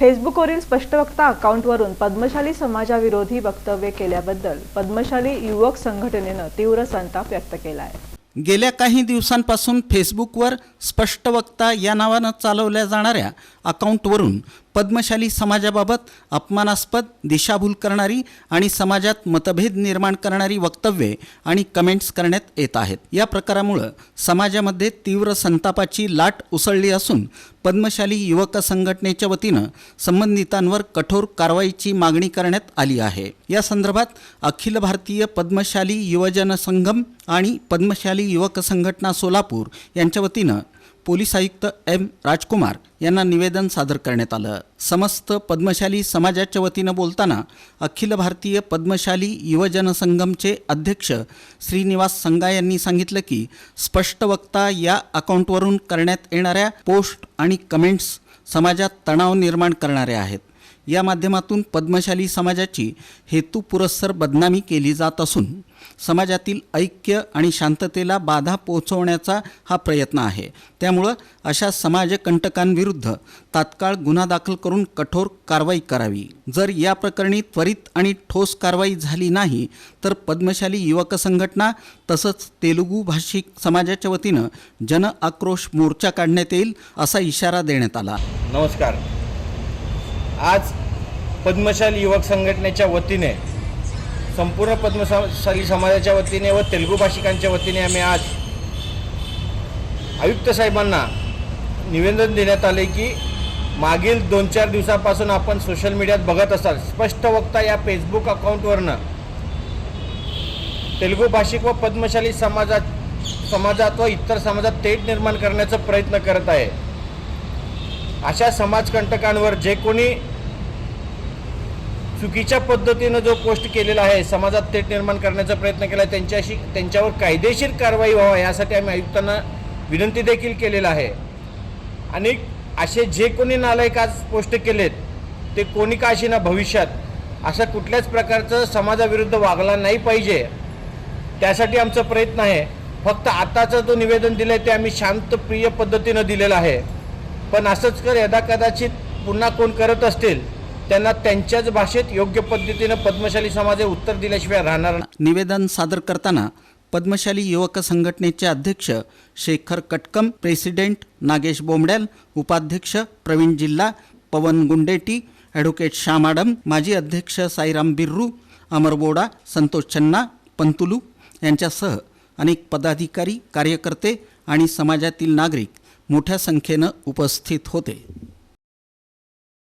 फेसबुकवरील स्पष्टवक्ता अकाउंटवरून पद्मशाली समाजाविरोधी वक्तव्य केल्याबद्दल पद्मशाली युवक संघटनेनं तीव्र संताप व्यक्त केला आहे गेल्या काही दिवसांपासून फेसबुकवर स्पष्टवक्ता या नावानं चालवल्या जाणाऱ्या अकाउंटवरून पद्मशाली समाजाबाबत अपमानास्पद दिशाभूल करणारी आणि समाजात मतभेद निर्माण करणारी वक्तव्ये आणि कमेंट्स करण्यात येत आहेत. या प्रकारामुळं समाजामध्ये तीव्र संतापाची लाट उसळली असून पद्मशाली युवक संघटनेच्या वतीनं संबंधितांवर कठोर कारवाईची मागणी करण्यात आली आहे. या संदर्भात अखिल भारतीय पद्मशाली युवजन संघम आणि पद्मशाली युवक संघटना सोलापूर यांच्या वतीनं पोलीस आयुक्त एम राजकुमार यांना निवेदन सादर करण्यात आलं. समस्त पद्मशाली समाजाच्या वतीनं बोलताना अखिल भारतीय पद्मशाली युवजन संगमचे अध्यक्ष श्रीनिवास संगा यांनी सांगितलं की स्पष्ट वक्ता या अकाउंटवरून करण्यात येणाऱ्या पोस्ट आणि कमेंट्स समाजात तणाव निर्माण करणाऱ्या आहेत. या माध्यमातून पद्मशाली समाजाची हेतुपुरस्सर बदनामी केली जात असून समाजातील ऐक्य आणि शांततेला बाधा पोहोचवण्याचा हा प्रयत्न आहे. त्यामुळं अशा समाजकंटकांविरुद्ध तात्काळ गुन्हा दाखल करून कठोर कारवाई करावी. जर या प्रकरणी त्वरित आणि ठोस कारवाई झाली नाही तर पद्मशाली युवक संघटना तसंच तेलुगू भाषिक समाजाच्या वतीनं जन आक्रोश मोर्चा काढण्यात येईल असा इशारा देण्यात आला. नमस्कार. आज पद्मशाली युवक संघटनेच्या वतीने संपूर्ण पद्मशाली समाजाच्या वतीने व तेलुगू भाषिकांच्या वतीने आम्ही आज आयुक्त साहेबांना निवेदन देण्यात आले की मागील दोन चार दिवसापासून आपण सोशल मीडियात बघत असाल. स्पष्ट वक्ता या फेसबुक अकाउंटवरनं तेलुगू भाषिक व पद्मशाली समाजात समाजात व इतर समाजात तेट निर्माण करण्याचा प्रयत्न करत आहे. अशा समाजकंटकांवर जे कोणी चुकीच्या पद्धतीनं जो पोस्ट केलेला आहे समाजात थेट निर्माण करण्याचा प्रयत्न केला आहे त्यांच्याशी त्यांच्यावर कायदेशीर कारवाई व्हावा यासाठी आम्ही आयुक्तांना विनंती देखील केलेला आहे. आणि असे जे कोणी नालायक आज पोस्ट केलेत ते कोणी का अशी ना भविष्यात? अशा कुठल्याच प्रकारचं समाजाविरुद्ध वागला नाही पाहिजे. त्यासाठी आमचा प्रयत्न आहे. फक्त आताचं जो निवेदन दिलं आहे ते आम्ही शांतप्रिय पद्धतीनं दिलेलं आहे. पण असंच कर यदा कदाचित पुन्हा कोण करत असतील त्यांना त्यांच्याच भाषेत योग्य पद्धतीनं पद्मशाली समाज हे उत्तर दिल्याशिवाय राहणार निवेदन सादर करताना पद्मशाली युवक संघटनेचे अध्यक्ष शेखर कटकम प्रेसिडेंट नागेश बोंबड्याल उपाध्यक्ष प्रवीण जिल्हा पवन गुंडेटी ॲडव्होकेट श्याम माजी अध्यक्ष साईराम बिर्रू अमर बोडा संतोष चन्ना पंतुलू यांच्यासह अनेक पदाधिकारी कार्यकर्ते आणि समाजातील नागरिक मोठ्या संख्येनं उपस्थित होते.